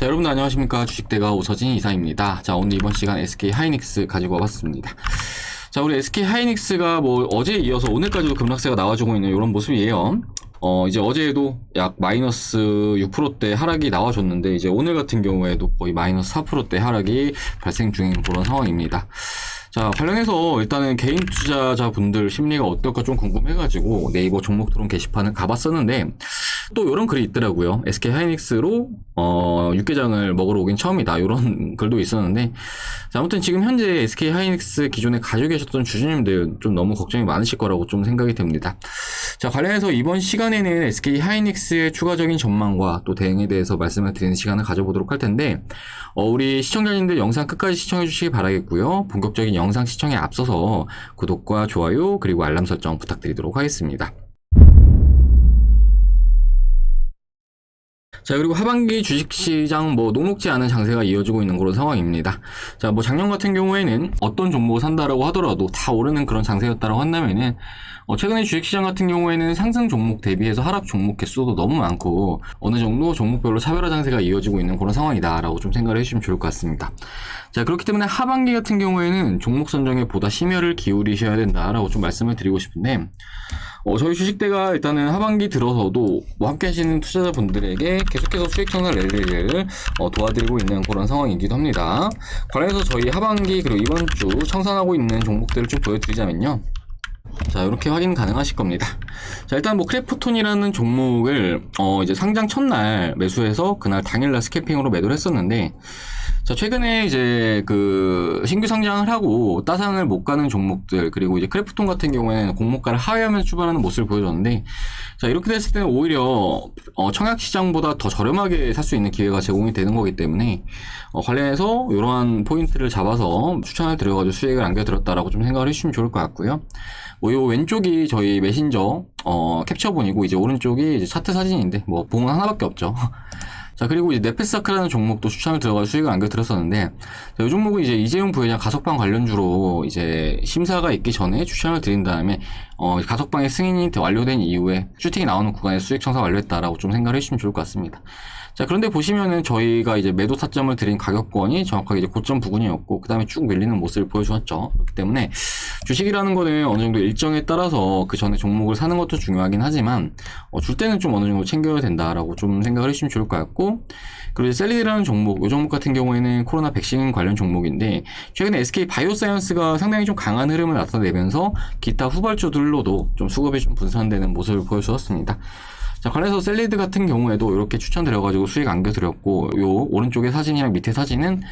자, 여러분들 안녕하십니까. 주식대가 오서진 이사입니다. 자, 오늘 이번 시간 SK 하이닉스 가지고 와봤습니다. 자, 우리 SK 하이닉스가 뭐 어제에 이어서 오늘까지도 급락세가 나와주고 있는 이런 모습이에요. 어, 이제 어제에도 약 마이너스 6%대 하락이 나와줬는데, 이제 오늘 같은 경우에도 거의 마이너스 4%대 하락이 발생 중인 그런 상황입니다. 자, 관련해서 일단은 개인 투자자분들 심리가 어떨까 좀 궁금해가지고 네이버 종목 토론 게시판을 가봤었는데, 또 이런 글이 있더라고요. SK 하이닉스로 어, 육개장을 먹으러 오긴 처음이다. 이런 글도 있었는데 자, 아무튼 지금 현재 SK 하이닉스 기존에 가지고 계셨던 주주님들 좀 너무 걱정이 많으실 거라고 좀 생각이 됩니다. 자, 관련해서 이번 시간에는 SK 하이닉스의 추가적인 전망과 또 대응에 대해서 말씀을 드리는 시간을 가져보도록 할 텐데 어, 우리 시청자님들 영상 끝까지 시청해 주시기 바라겠고요. 본격적인 영상 시청에 앞서서 구독과 좋아요 그리고 알람 설정 부탁드리도록 하겠습니다. 자, 그리고 하반기 주식시장 뭐 녹록지 않은 장세가 이어지고 있는 그런 상황입니다. 자, 뭐 작년 같은 경우에는 어떤 종목을 산다라고 하더라도 다 오르는 그런 장세였다라고 한다면은 어, 최근에 주식시장 같은 경우에는 상승 종목 대비해서 하락 종목 개수도 너무 많고 어느 정도 종목별로 차별화 장세가 이어지고 있는 그런 상황이다라고 좀 생각을 해주시면 좋을 것 같습니다. 자, 그렇기 때문에 하반기 같은 경우에는 종목 선정에 보다 심혈을 기울이셔야 된다라고 좀 말씀을 드리고 싶은데 어, 저희 주식대가 일단은 하반기 들어서도 뭐 함께 하시는 투자자분들에게 계속해서 수익 청산 랠리를 어, 도와드리고 있는 그런 상황이기도 합니다. 관련해서 저희 하반기 그리고 이번 주 청산하고 있는 종목들을 좀 보여드리자면요. 자, 이렇게 확인 가능하실 겁니다. 자, 일단 뭐 크래프톤이라는 종목을 어, 이제 상장 첫날 매수해서 그날 당일날 스캐핑으로 매도를 했었는데 자, 최근에 이제 그 신규 상장을 하고 따상을 못 가는 종목들 그리고 이제 크래프톤 같은 경우에는 공모가를 하회하면서 출발하는 모습을 보여줬는데 자, 이렇게 됐을 때는 오히려 어, 청약 시장보다 더 저렴하게 살 수 있는 기회가 제공이 되는 거기 때문에 어, 관련해서 이러한 포인트를 잡아서 추천을 드려가지고 수익을 안겨드렸다라고 좀 생각을 해주시면 좋을 것 같고요. 뭐, 요 왼쪽이 저희 메신저, 어, 캡처본이고, 이제 오른쪽이 이제 차트 사진인데, 뭐, 봉은 하나밖에 없죠. 자, 그리고 이제 네페사크라는 종목도 추천을 들어가 수익을 안겨드렸었는데, 자, 이 종목은 이제 이재용 부회장 가석방 관련주로 이제 심사가 있기 전에 추천을 드린 다음에, 어, 가석방의 승인이 완료된 이후에 슈팅이 나오는 구간에 수익 청산 완료했다라고 좀 생각을 해주시면 좋을 것 같습니다. 자, 그런데 보시면은 저희가 이제 매도 타점을 드린 가격권이 정확하게 이제 고점 부근이었고, 그 다음에 쭉 밀리는 모습을 보여주었죠. 그렇기 때문에 주식이라는 거는 어느 정도 일정에 따라서 그 전에 종목을 사는 것도 중요하긴 하지만, 어, 줄 때는 좀 어느 정도 챙겨야 된다라고 좀 생각을 해주시면 좋을 것 같고, 그리고 셀리드라는 종목, 이 종목 같은 경우에는 코로나 백신 관련 종목인데, 최근에 SK 바이오사이언스가 상당히 좀 강한 흐름을 나타내면서 기타 후발주들로도 좀 수급이 좀 분산되는 모습을 보여주었습니다. 자, 관련해서 셀리드 같은 경우에도 이렇게 추천드려가지고 수익 안겨드렸고, 요 오른쪽에 사진이랑 밑에 사진은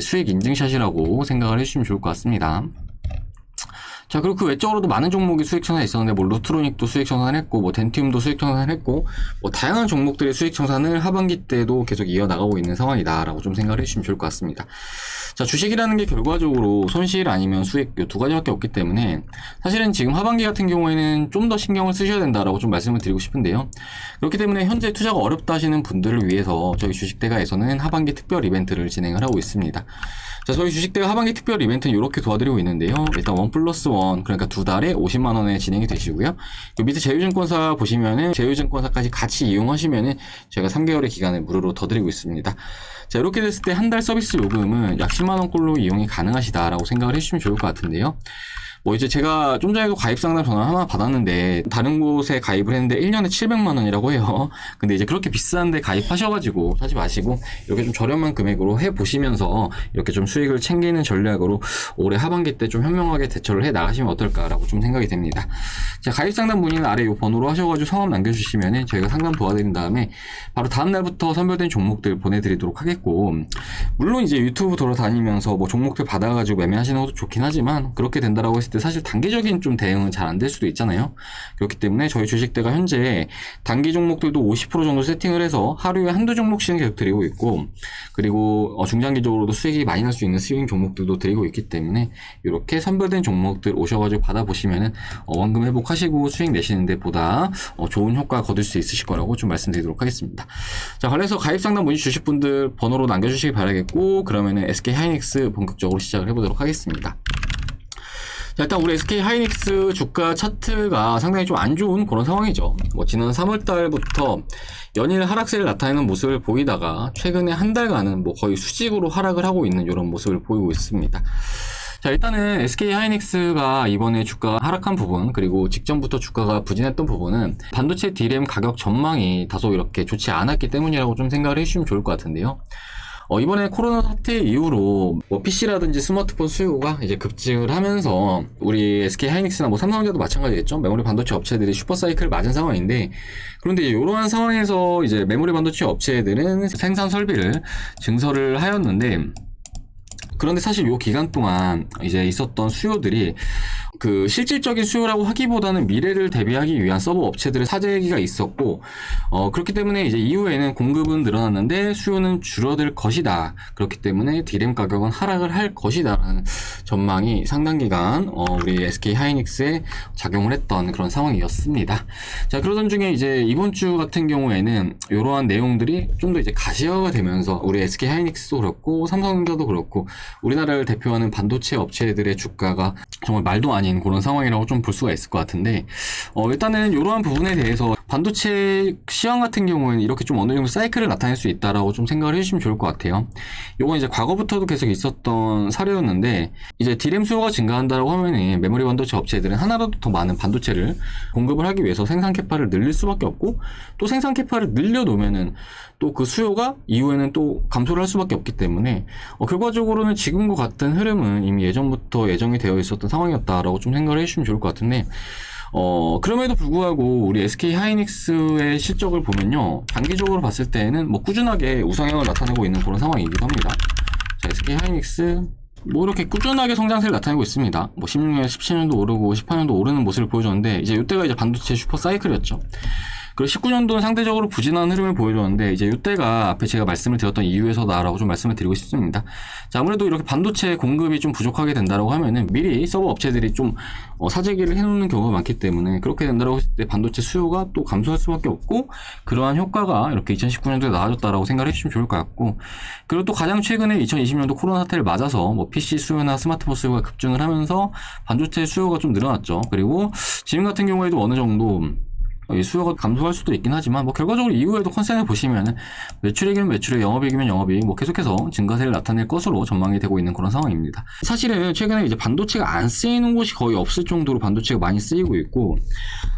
수익 인증샷이라고 생각을 해주시면 좋을 것 같습니다. 자, 그리고 그 외적으로도 많은 종목이 수익 청산이 있었는데, 뭐, 루트로닉도 수익 청산했고, 뭐, 덴티움도 수익 청산했고, 뭐, 다양한 종목들의 수익 청산을 하반기 때도 계속 이어나가고 있는 상황이다라고 좀 생각을 해주시면 좋을 것 같습니다. 자, 주식이라는 게 결과적으로 손실 아니면 수익 이두 가지밖에 없기 때문에 사실은 지금 하반기 같은 경우에는 좀 더 신경을 쓰셔야 된다라고 좀 말씀을 드리고 싶은데요. 그렇기 때문에 현재 투자가 어렵다 하시는 분들을 위해서 저희 주식대가에서는 하반기 특별 이벤트를 진행을 하고 있습니다. 자, 저희 주식대가 하반기 특별 이벤트는 이렇게 도와드리고 있는데요. 일단 원 플러스 원, 그러니까 두 달에 50만 원에 진행이 되시고요. 요 밑에 제휴증권사 보시면은 제휴증권사까지 같이 이용하시면은 저희가 3개월의 기간을 무료로 더 드리고 있습니다. 자, 이렇게 됐을 때 한 달 서비스 요금은 약 10만 원꼴로 이용이 가능하시다라고 생각을 해주시면 좋을 것 같은데요. 뭐 이제 제가 좀 전에도 가입 상담 전화 하나 받았는데 다른 곳에 가입을 했는데 1년에 700만 원이라고 해요. 근데 이제 그렇게 비싼데 가입하셔가지고 사지 마시고 이렇게 좀 저렴한 금액으로 해 보시면서 이렇게 좀 수익을 챙기는 전략으로 올해 하반기 때 좀 현명하게 대처를 해 나가시면 어떨까라고 좀 생각이 됩니다. 자 가입 상담 문의는 아래 이 번호로 하셔가지고 성함 남겨주시면은 저희가 상담 도와드린 다음에 바로 다음 날부터 선별된 종목들 보내드리도록 하겠고 물론 이제 유튜브 돌아다니면서 뭐 종목들 받아가지고 매매하시는 것도 좋긴 하지만 그렇게 된다라고 했을 때 사실 단기적인 좀 대응은 잘 안 될 수도 있잖아요. 그렇기 때문에 저희 주식대가 현재 단기 종목들도 50% 정도 세팅을 해서 하루에 한두 종목씩은 계속 드리고 있고 그리고 어, 중장기적으로도 수익이 많이 날 수 있는 수익 종목들도 드리고 있기 때문에 이렇게 선별된 종목들 오셔가지고 받아보시면은 어, 원금 회복하 시고 수익 내시는 데 보다 어, 좋은 효과 거둘 수 있으실 거라고 좀 말씀드리도록 하겠습니다. 자, 관련해서 가입 상담 문의 주실 분들 번호로 남겨주시기 바라겠고 그러면은 SK 하이닉스 본격적으로 시작을 해보도록 하겠습니다. 자, 일단 우리 SK 하이닉스 주가 차트가 상당히 좀 안 좋은 그런 상황이죠. 뭐 지난 3월 달부터 연일 하락세를 나타내는 모습을 보이다가 최근에 한 달간은 뭐 거의 수직으로 하락을 하고 있는 이런 모습을 보이고 있습니다. 자, 일단은 SK 하이닉스가 이번에 주가가 하락한 부분, 그리고 직전부터 주가가 부진했던 부분은 반도체 D램 가격 전망이 다소 이렇게 좋지 않았기 때문이라고 좀 생각을 해주시면 좋을 것 같은데요. 어, 이번에 코로나 사태 이후로 뭐 PC라든지 스마트폰 수요가 이제 급증을 하면서 우리 SK 하이닉스나 뭐 삼성전자도 마찬가지겠죠. 메모리 반도체 업체들이 슈퍼사이클을 맞은 상황인데 그런데 이러한 상황에서 이제 메모리 반도체 업체들은 생산 설비를 증설을 하였는데 그런데 사실 요 기간 동안 이제 있었던 수요들이 그 실질적인 수요라고 하기보다는 미래를 대비하기 위한 서버 업체들의 사재기가 있었고 어 그렇기 때문에 이제 이후에는 공급은 늘어났는데 수요는 줄어들 것이다 그렇기 때문에 디램 가격은 하락을 할 것이다라는 전망이 상당 기간 어 우리 SK 하이닉스에 작용을 했던 그런 상황이었습니다. 자 그러던 중에 이제 이번 주 같은 경우에는 이러한 내용들이 좀 더 이제 가시화가 되면서 우리 SK 하이닉스도 그렇고 삼성전자도 그렇고 우리나라를 대표하는 반도체 업체들의 주가가 정말 말도 아닌 그런 상황이라고 좀 볼 수가 있을 것 같은데 어, 일단은 이러한 부분에 대해서 반도체 시황 같은 경우에는 이렇게 좀 어느 정도 사이클을 나타낼 수 있다라고 좀 생각을 해주시면 좋을 것 같아요. 요건 이제 과거부터도 계속 있었던 사례였는데 이제 디램 수요가 증가한다라고 하면은 메모리 반도체 업체들은 하나라도 더 많은 반도체를 공급을 하기 위해서 생산 캐파를 늘릴 수밖에 없고 또 생산 캐파를 늘려 놓으면은 또 그 수요가 이후에는 또 감소를 할 수밖에 없기 때문에 어, 결과적으로는 지금과 같은 흐름은 이미 예전부터 예정이 되어 있었던 상황이었다라고 좀 생각을 해주시면 좋을 것 같은데 어, 그럼에도 불구하고 우리 SK 하이닉스의 실적을 보면요. 단기적으로 봤을 때는 뭐 꾸준하게 우상향을 나타내고 있는 그런 상황이기도 합니다. 자, SK 하이닉스 뭐 이렇게 꾸준하게 성장세를 나타내고 있습니다. 뭐 16년, 17년도 오르고 18년도 오르는 모습을 보여줬는데 이제 이때가 이제 반도체 슈퍼 사이클이었죠. 그리고 19년도는 상대적으로 부진한 흐름을 보여줬는데 이제 이때가 앞에 제가 말씀을 드렸던 이유에서다라고 좀 말씀을 드리고 싶습니다. 자 아무래도 이렇게 반도체 공급이 좀 부족하게 된다라고 하면은 미리 서버 업체들이 좀 어, 사재기를 해놓는 경우가 많기 때문에 그렇게 된다라고 했을 때 반도체 수요가 또 감소할 수밖에 없고 그러한 효과가 이렇게 2019년도에 나아졌다라고 생각을 해주시면 좋을 것 같고 그리고 또 가장 최근에 2020년도 코로나 사태를 맞아서 뭐 PC 수요나 스마트폰 수요가 급증을 하면서 반도체 수요가 좀 늘어났죠. 그리고 지금 같은 경우에도 어느 정도 이 수요가 감소할 수도 있긴 하지만 뭐 결과적으로 이후에도 컨센을 보시면은 매출액이면 매출액, 영업이익이면 영업이익 뭐 계속해서 증가세를 나타낼 것으로 전망이 되고 있는 그런 상황입니다. 사실은 최근에 이제 반도체가 안 쓰이는 곳이 거의 없을 정도로 반도체가 많이 쓰이고 있고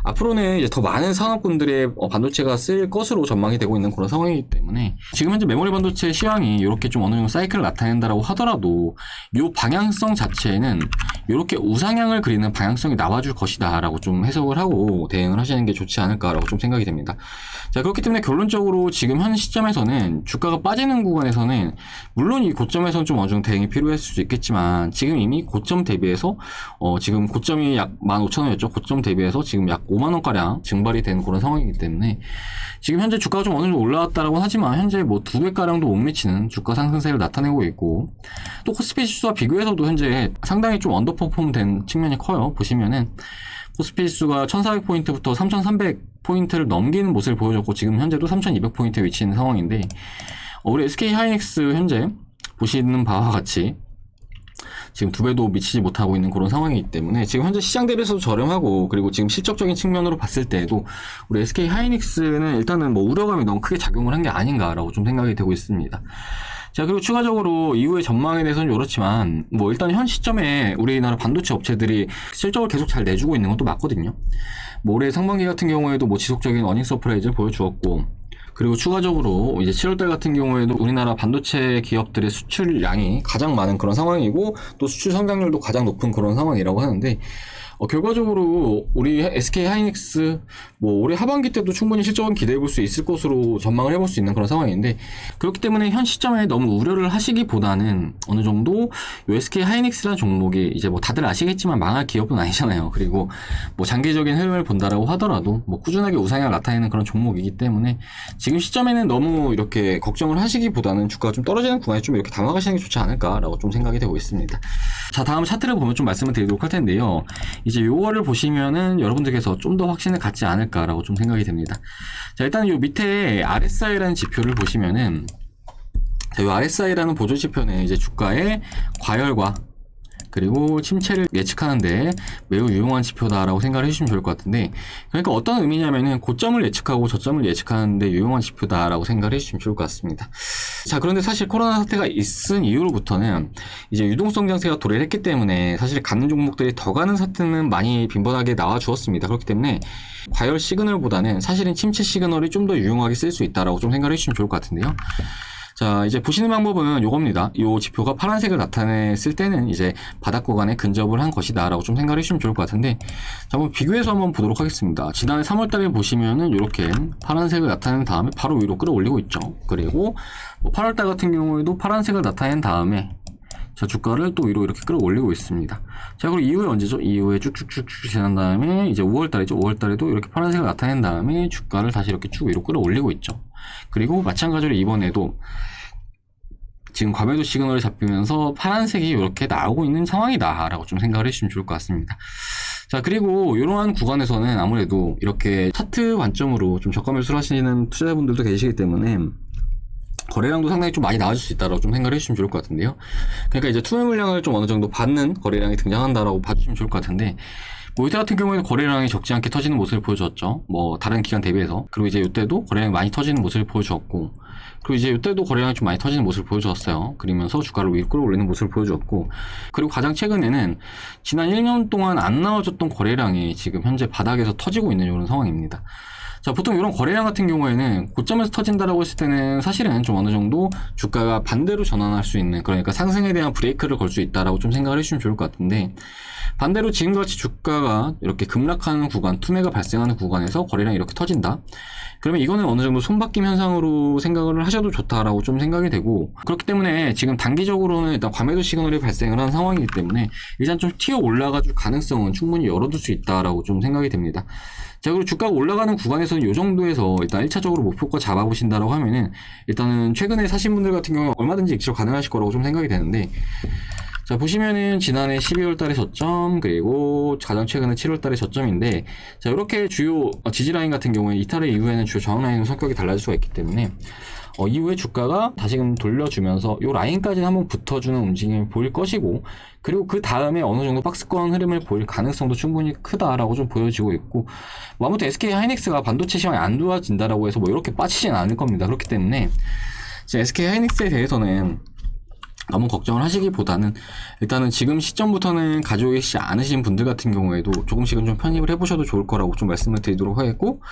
앞으로는 이제 더 많은 산업군들의 어, 반도체가 쓰일 것으로 전망이 되고 있는 그런 상황이기 때문에 지금 현재 메모리 반도체 시황이 이렇게 좀 어느 정도 사이클을 나타낸다라고 하더라도 이 방향성 자체는 이렇게 우상향을 그리는 방향성이 나와줄 것이다 라고 좀 해석을 하고 대응을 하시는 게 좋지 않을까라고 좀 생각이 됩니다. 자 그렇기 때문에 결론적으로 지금 현 시점에서는 주가가 빠지는 구간에서는 물론 이 고점에서는 좀 어느 정도 대응이 필요했을 수도 있겠지만 지금 이미 고점 대비해서 어 지금 고점이 약 15,000원이었죠. 고점 대비해서 지금 약 5만 원가량 증발이 된 그런 상황이기 때문에 지금 현재 주가가 좀 어느 정도 올라왔다라고 하지만 현재 뭐 두 배가량도 못 미치는 주가 상승세를 나타내고 있고 또 코스피 지수와 비교해서도 현재 상당히 좀 언더 퍼폼 된 측면이 커요. 보시면은 코스피 지수가 1400포인트부터 3300포인트를 넘기는 모습을 보여줬고 지금 현재도 3200포인트에 위치해 있는 상황인데 어, 우리 SK 하이닉스 현재 보시는 바와 같이 지금 두 배도 미치지 못하고 있는 그런 상황이기 때문에 지금 현재 시장 대비해서도 저렴하고 그리고 지금 실적적인 측면으로 봤을 때도 우리 SK 하이닉스는 일단은 뭐 우려감이 너무 크게 작용을 한 게 아닌가라고 좀 생각이 되고 있습니다. 자, 그리고 추가적으로 이후의 전망에 대해서는 그렇지만, 뭐, 일단 현 시점에 우리나라 반도체 업체들이 실적을 계속 잘 내주고 있는 것도 맞거든요. 뭐, 올해 상반기 같은 경우에도 뭐 지속적인 어닝 서프라이즈를 보여주었고, 그리고 추가적으로 이제 7월달 같은 경우에도 우리나라 반도체 기업들의 수출량이 가장 많은 그런 상황이고, 또 수출 성장률도 가장 높은 그런 상황이라고 하는데, 어, 결과적으로 우리 SK 하이닉스 뭐 올해 하반기 때도 충분히 실적은 기대해 볼 수 있을 것으로 전망을 해볼 수 있는 그런 상황인데 그렇기 때문에 현 시점에 너무 우려를 하시기보다는 어느 정도 요 SK 하이닉스라는 종목이 이제 뭐 다들 아시겠지만 망할 기업은 아니잖아요. 그리고 뭐 장기적인 흐름을 본다라고 하더라도 뭐 꾸준하게 우상향을 나타내는 그런 종목이기 때문에 지금 시점에는 너무 이렇게 걱정을 하시기보다는 주가가 좀 떨어지는 구간에 좀 이렇게 담아가시는 게 좋지 않을까라고 좀 생각이 되고 있습니다. 자 다음 차트를 보면 좀 말씀을 드리도록 할 텐데요. 이제 요거를 보시면은 여러분들께서 좀 더 확신을 갖지 않을까라고 좀 생각이 됩니다. 자, 일단 요 밑에 RSI라는 지표를 보시면은 자, 요 RSI라는 보조 지표는 이제 주가의 과열과 그리고 침체를 예측하는데 매우 유용한 지표다라고 생각을 해주시면 좋을 것 같은데 그러니까 어떤 의미냐면은 고점을 예측하고 저점을 예측하는데 유용한 지표다라고 생각을 해주시면 좋을 것 같습니다. 자 그런데 사실 코로나 사태가 있은 이후로부터는 이제 유동성 장세가 도래를 했기 때문에 사실 가는 종목들이 더 가는 사태는 많이 빈번하게 나와 주었습니다. 그렇기 때문에 과열 시그널보다는 사실은 침체 시그널이 좀 더 유용하게 쓸 수 있다라고 좀 생각을 해주시면 좋을 것 같은데요. 자, 이제 보시는 방법은 요겁니다. 요 지표가 파란색을 나타냈을 때는 이제 바닥 구간에 근접을 한 것이다라고 좀 생각을 해주시면 좋을 것 같은데, 자, 한번 비교해서 한번 보도록 하겠습니다. 지난해 3월 달에 보시면은 이렇게 파란색을 나타낸 다음에 바로 위로 끌어올리고 있죠. 그리고 뭐 8월 달 같은 경우에도 파란색을 나타낸 다음에 자, 주가를 또 위로 이렇게 끌어올리고 있습니다. 자, 그리고 이후에 언제죠? 이후에 쭉쭉쭉쭉 지난 다음에 이제 5월달이죠. 5월달에도 이렇게 파란색을 나타낸 다음에 주가를 다시 이렇게 쭉 위로 끌어올리고 있죠. 그리고 마찬가지로 이번에도 지금 과매도 시그널이 잡히면서 파란색이 이렇게 나오고 있는 상황이다라고 좀 생각을 해주시면 좋을 것 같습니다. 자, 그리고 이러한 구간에서는 아무래도 이렇게 차트 관점으로 좀 저가 매수를 하시는 투자자분들도 계시기 때문에 거래량도 상당히 좀 많이 나아질 수 있다라고 좀 생각을 해주시면 좋을 것 같은데요. 그러니까 이제 투매 물량을 좀 어느 정도 받는 거래량이 등장한다라고 봐주시면 좋을 것 같은데, 뭐 이때 같은 경우에는 거래량이 적지 않게 터지는 모습을 보여주었죠. 뭐 다른 기간 대비해서. 그리고 이제 이때도 거래량이 많이 터지는 모습을 보여주었고, 그리고 이제 이때도 거래량이 좀 많이 터지는 모습을 보여주었어요. 그러면서 주가를 위로 끌어올리는 모습을 보여주었고, 그리고 가장 최근에는 지난 1년 동안 안 나와줬던 거래량이 지금 현재 바닥에서 터지고 있는 이런 상황입니다. 자, 보통 이런 거래량 같은 경우에는 고점에서 터진다라고 했을 때는 사실은 좀 어느 정도 주가가 반대로 전환할 수 있는 그러니까 상승에 대한 브레이크를 걸 수 있다라고 좀 생각을 해주시면 좋을 것 같은데 반대로 지금같이 주가가 이렇게 급락하는 구간, 투매가 발생하는 구간에서 거래량이 이렇게 터진다. 그러면 이거는 어느 정도 손바뀜 현상으로 생각을 하셔도 좋다라고 좀 생각이 되고 그렇기 때문에 지금 단기적으로는 일단 과매도 시그널이 발생을 한 상황이기 때문에 일단 좀 튀어 올라가줄 가능성은 충분히 열어둘 수 있다라고 좀 생각이 됩니다. 자, 그리고 주가가 올라가는 구간에서 는이 정도에서 일단 1차적으로 목표가 잡아보신다라고 하면은 일단은 최근에 사신 분들 같은 경우는 얼마든지 익절 가능하실 거라고 좀 생각이 되는데 자, 보시면은 지난해 12월 달에 저점, 그리고 가장 최근에 7월 달에 저점인데, 자, 이렇게 주요 지지라인 같은 경우에 이탈의 이후에는 주요 저항라인의 성격이 달라질 수가 있기 때문에, 어, 이후에 주가가 다시금 돌려주면서 요 라인까지 한번 붙어주는 움직임을 보일 것이고, 그리고 그 다음에 어느 정도 박스권 흐름을 보일 가능성도 충분히 크다라고 좀 보여지고 있고, 뭐 아무튼 SK 하이닉스가 반도체 시황이 안 좋아진다라고 해서 뭐 이렇게 빠지진 않을 겁니다. 그렇기 때문에, SK 하이닉스에 대해서는 너무 걱정을 하시기보다는 일단은 지금 시점부터는 가지고 계시지 않으신 분들 같은 경우에도 조금씩은 좀 편입을 해보셔도 좋을 거라고 좀 말씀을 드리도록 하겠고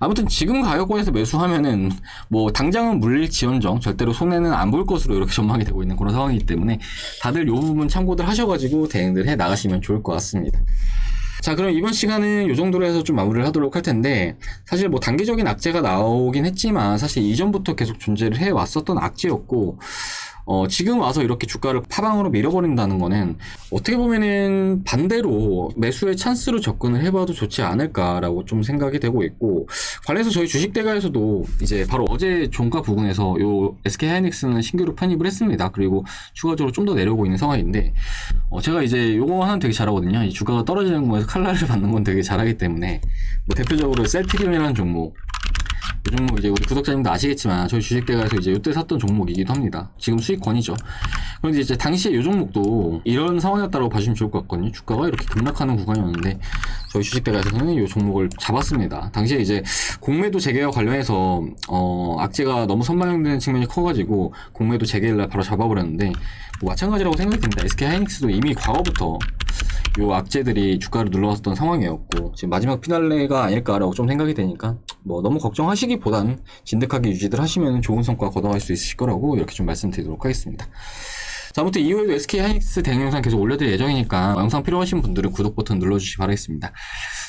아무튼 지금 가격권에서 매수하면은 뭐 당장은 물릴지언정 절대로 손해는 안 볼 것으로 이렇게 전망이 되고 있는 그런 상황이기 때문에 다들 이 부분 참고들 하셔가지고 대응들 해 나가시면 좋을 것 같습니다. 자, 그럼 이번 시간은 이 정도로 해서 좀 마무리를 하도록 할 텐데, 사실 뭐 단기적인 악재가 나오긴 했지만, 사실 이전부터 계속 존재를 해 왔었던 악재였고, 어, 지금 와서 이렇게 주가를 파방으로 밀어버린다는 거는 어떻게 보면은 반대로 매수의 찬스로 접근을 해봐도 좋지 않을까라고 좀 생각이 되고 있고 관련해서 저희 주식 대가에서도 이제 바로 어제 종가 부근에서 요 SK 하이닉스는 신규로 편입을 했습니다. 그리고 추가적으로 좀 더 내려오고 있는 상황인데 어, 제가 이제 요거 하나 되게 잘하거든요. 이 주가가 떨어지는 거에서 칼날을 받는 건 되게 잘하기 때문에 뭐 대표적으로 셀트리움이라는 종목 이 종목 이제 우리 구독자님도 아시겠지만 저희 주식대가에서 이제 이때 샀던 종목이기도 합니다. 지금 수익권이죠. 그런데 이제 당시에 이 종목도 이런 상황이었다고 봐주시면 좋을 것 같거든요. 주가가 이렇게 급락하는 구간이었는데 저희 주식대가에서는 이 종목을 잡았습니다. 당시에 이제 공매도 재개와 관련해서 어 악재가 너무 선반영되는 측면이 커가지고 공매도 재개를 바로 잡아버렸는데 뭐 마찬가지라고 생각됩니다. SK 하이닉스도 이미 과거부터 요 악재들이 주가를 눌러왔던 상황이었고 지금 마지막 피날레가 아닐까라고 좀 생각이 되니까 뭐 너무 걱정하시기보다는 진득하게 유지들 하시면 좋은 성과 거둬갈 수 있으실 거라고 이렇게 좀 말씀드리도록 하겠습니다. 자, 아무튼 이후에도 SK 하이닉스 대응 영상 계속 올려드릴 예정이니까 영상 필요하신 분들은 구독 버튼 눌러주시기 바라겠습니다.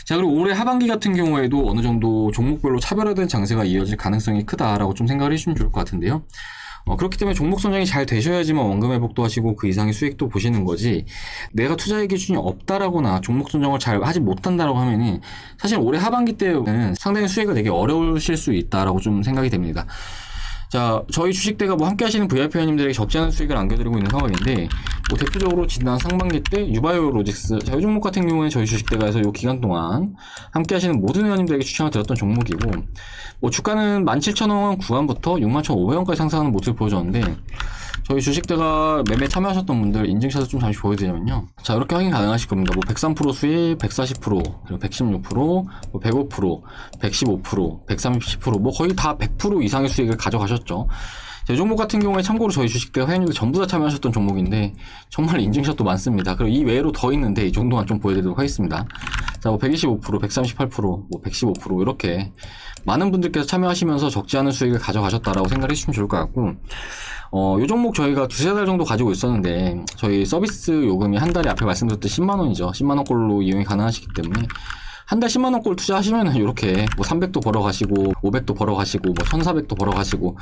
자, 그리고 올해 하반기 같은 경우에도 어느 정도 종목별로 차별화된 장세가 이어질 가능성이 크다라고 좀 생각을 해주시면 좋을 것 같은데요. 어, 그렇기 때문에 종목 선정이 잘 되셔야지만 원금 회복도 하시고 그 이상의 수익도 보시는 거지 내가 투자의 기준이 없다라거나 종목 선정을 잘 하지 못한다라고 하면은 사실 올해 하반기 때는 상당히 수익이 되게 어려우실 수 있다라고 좀 생각이 됩니다. 자, 저희 주식대가 뭐 함께 하시는 VIP 회원님들에게 적지 않은 수익을 안겨드리고 있는 상황인데, 뭐 대표적으로 지난 상반기 때 유바이오 로직스, 자, 이 종목 같은 경우에 저희 주식대가에서 이 기간 동안 함께 하시는 모든 회원님들에게 추천을 드렸던 종목이고, 뭐 주가는 17,000원 구간부터 61,500원까지 상승하는 모습을 보여줬는데, 저희 주식대가 매매 참여하셨던 분들 인증샷을 좀 잠시 보여드리면요. 자, 이렇게 확인 가능하실 겁니다. 뭐 103% 수익, 140%, 그리고 116%, 뭐 105%, 115%, 130%, 뭐 거의 다 100% 이상의 수익을 가져가셨죠. 제 종목 같은 경우에 참고로 저희 주식대 회원님들 전부 다 참여하셨던 종목인데 정말 인증샷도 많습니다. 그리고 이 외에로 더 있는데 이 정도만 좀 보여드리도록 하겠습니다. 자, 뭐 125%, 138%, 뭐 115% 이렇게 많은 분들께서 참여하시면서 적지 않은 수익을 가져가셨다라고 생각을 해주시면 좋을 것 같고 어, 요 종목 저희가 두세 달 정도 가지고 있었는데 저희 서비스 요금이 한 달에 앞에 말씀드렸듯이 10만 원이죠. 10만 원꼴로 이용이 가능하시기 때문에 한 달 10만 원꼴 투자하시면은 이렇게 뭐 300도 벌어가시고 500도 벌어가시고 뭐 1,400도 벌어가시고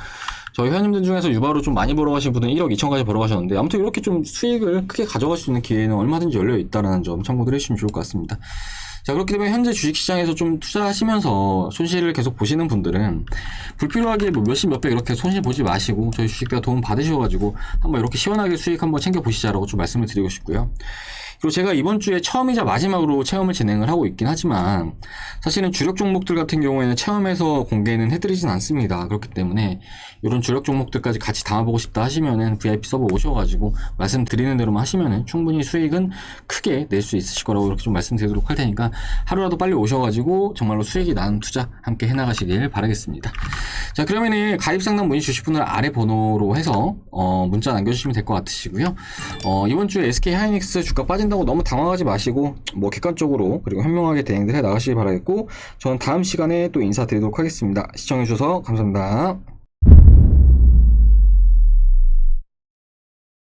저희 회원님들 중에서 유바로 좀 많이 벌어가신 분은 1억 2천까지 벌어가셨는데 아무튼 이렇게 좀 수익을 크게 가져갈 수 있는 기회는 얼마든지 열려 있다라는 점 참고들 해주시면 좋을 것 같습니다. 자, 그렇기 때문에 현재 주식시장에서 좀 투자하시면서 손실을 계속 보시는 분들은 불필요하게 뭐 몇십 몇백 이렇게 손실 보지 마시고 저희 주식대가 도움 받으셔가지고 한번 이렇게 시원하게 수익 한번 챙겨 보시자라고 좀 말씀을 드리고 싶고요. 그리고 제가 이번 주에 처음이자 마지막으로 체험을 진행을 하고 있긴 하지만 사실은 주력 종목들 같은 경우에는 체험에서 공개는 해드리진 않습니다. 그렇기 때문에 이런 주력 종목들까지 같이 담아보고 싶다 하시면은 VIP 서버 오셔가지고 말씀드리는 대로만 하시면은 충분히 수익은 크게 낼 수 있으실 거라고 이렇게 좀 말씀드리도록 할 테니까 하루라도 빨리 오셔가지고 정말로 수익이 나는 투자 함께 해나가시길 바라겠습니다. 자 그러면은 가입 상담 문의 주실 분을 아래 번호로 해서 어, 문자 남겨주시면 될 것 같으시고요. 어, 이번 주에 SK 하이닉스 주가 빠진 다고 너무 당황하지 마시고 뭐 객관적으로 그리고 현명하게 대응들 해 나가시길 바라겠고 저는 다음 시간에 또 인사드리도록 하겠습니다. 시청해주셔서 감사합니다.